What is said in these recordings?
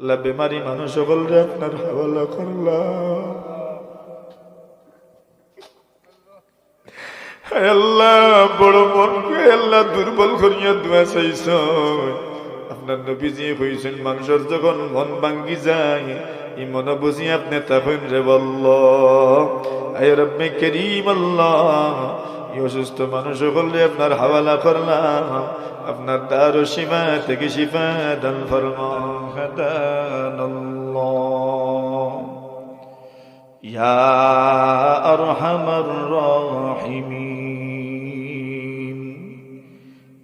আল্লাহ বেমারি মানুষ সকলরে আপনার হাওয়ালা করলাম আল্লাহ, বড় মনকে আল্লাহ দুর্বল করিয়া দোয়া চাইছ আপনার নবীজি হয়েছেন মানুষের যখন মন ভাঙ্গি যায় ই মন বুঝি আপনি তখন রে বলল। আয় রব্বে করিম আল্লাহ يوسف مانوش غلي ابن الحوالا قرلا ابن الدار الشفاء تكشفا شفاء فرما. خدان الله. يا أرحم الراحمين.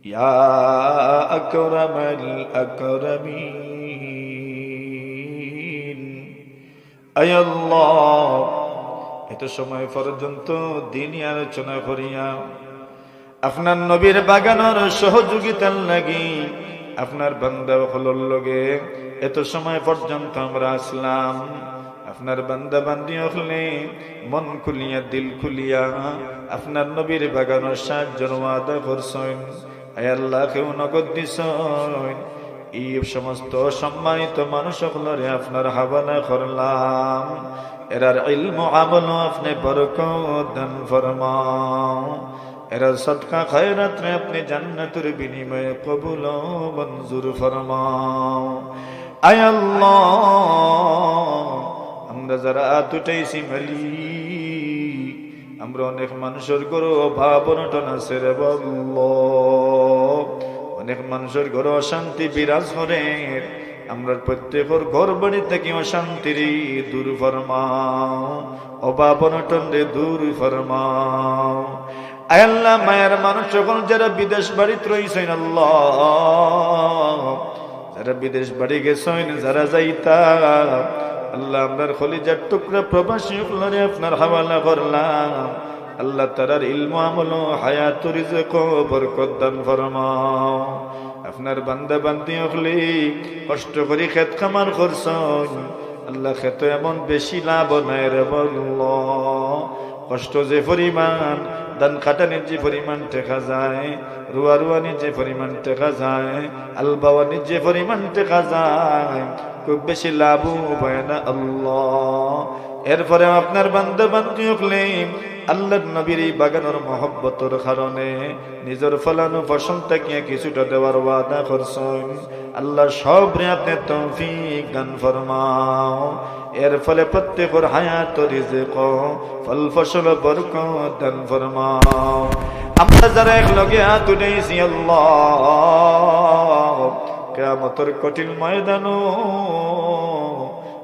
يا أكرم الأكرمين. أي الله. এত সময় পর্যন্ত দিনই আলোচনা করিয়া, আপনার নবীর বাগানোর সহযোগিতার লাগি, আপনার বান্দা হলর লগে এত সময় পর্যন্ত আমরা আসলাম। আপনার বান্দা বান্দি হলে মন খুলিয়া, দিল খুলিয়া আপনার নবীর বাগানোর সাহায্যের ওয়াদা করছেন। আয় আল্লাহ, কেউ নগদ দিছেন। এই সমস্ত সম্মানিত মানুষ সকলরে আপনার হাবানা করলাম। এরার ইলম আমল আপনি বরকত দান ফরমাও। এরা সদকা খয়রাত রে আপনি জান্নাতের বিনিময়ে কবুল মঞ্জুর ফরমাও। আয় আমরা যারা দুটাইছি মালিক, আমরা অনেক মানুষের গরু অভাব অনটন আছে রে অনেক মানুষের ঘর অশান্তি বিরাজ করে। আমরা প্রত্যেকের ঘর বাড়ি থেকে অশান্তির দূর ফরমাও। অভাব অনটন দূর ফরমাও। আল্লাহ, মায়ের মানুষ সকল যারা বিদেশ বাড়িতে রয়েছেন, আল্লাহ। যারা বিদেশ বাড়ি গেছেন, যারা যাইতা, আল্লাহ আপনার খলিজার টুকরা প্রবাসী আপনার হাওয়ালা করলাম। আল্লাহ তারার ইলম আমল, হায়াত রিজক বরকত দান ফরমাও। আপনার বান্দা বান্দি হলে কষ্ট করে খেত খামার করছন। আল্লাহ খেত এমন বেশি লাভ নাই রে বলল কষ্ট যে পরিমাণ ধান কাটানির যে পরিমাণ টেকা যায়, রুয়া রুয়ানির যে পরিমাণ টেকা যায়, আলবাওয়ানির যে পরিমাণ টেকা যায়, খুব বেশি লাভ হয় না আল্লাহ। এরপরে আপনার বান্ধব বান্ধব আল্লাহর নবীর এই বাগানোর মহব্বতর কারণে নিজের ফলানো ফসল থেকে কিছুটা দেওয়ার ওয়াদা করছেন। আল্লাহ সব আপনি তৌফিক দান ফরমাও। এর ফলে প্রত্যেকের হায়াত রিজক ফল ফসল বরকত দান ফরমাও। আমরা যারা এক লগে হাত উঠেছি আল্লাহ কেমতর কঠিন ময়দানো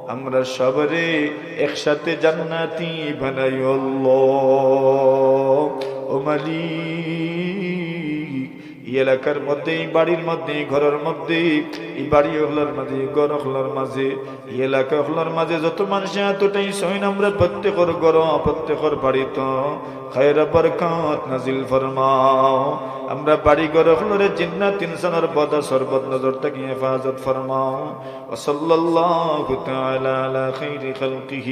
আমরা সবরে একসাথে জান্নাতি বানাই ও মালিক এলাকার মধ্যে বাড়ির মধ্যে ঘরের মধ্যে বাড়ি হলার মাঝে ঘর হলার মাঝে এই এলাকা হলার মাঝে যত মানুষ এতটাই সইন আমরা প্রত্যেকর ঘর প্রত্যেকর বাড়ি তো খায়রা বরকত নাজিল ফরমাও আমরা বাড়ি ঘর হলরে জিন্নাত ইনসানের বদা সরবত নজর থেকে হেফাজত ফরমাও وصلى الله تعالى على خير خلقه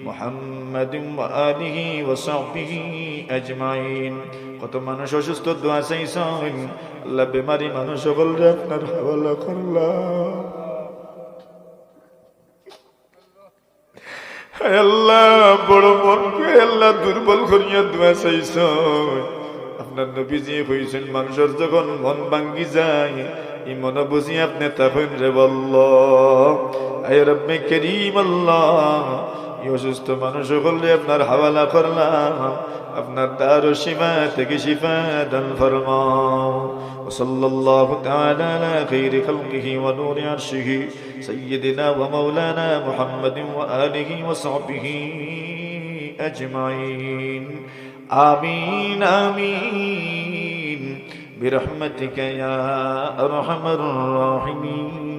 محمد وآله وصحبه أجمعين কত মানুষ অসুস্থ দোয়া চাইছেন আল্লাহ বেমারি মানুষ সকলরে আপনার হাওয়ালা করলাম হায় আল্লাহ বড় মনকে আল্লাহ দুর্বল করিয়া দোয়া চাইছ আপনার নবীজি হয়েছেন মানুষের যখন মন ভাঙ্গি যায় এই মনে বুঝি আপনি তখন রে বলল আয় রব্বে করিম আল্লাহ এই অসুস্থ মানুষ সকলে আপনার হাওয়ালা করলাম আপনার দারো সীমা থেকে শিফা দান ফরমাও وصلى الله تعالى على خير خلقه ونور عرشه سيدنا ومولانا محمد وآله وصحبه أجمعين آمين آمين برحمتك يا أرحم الراحمين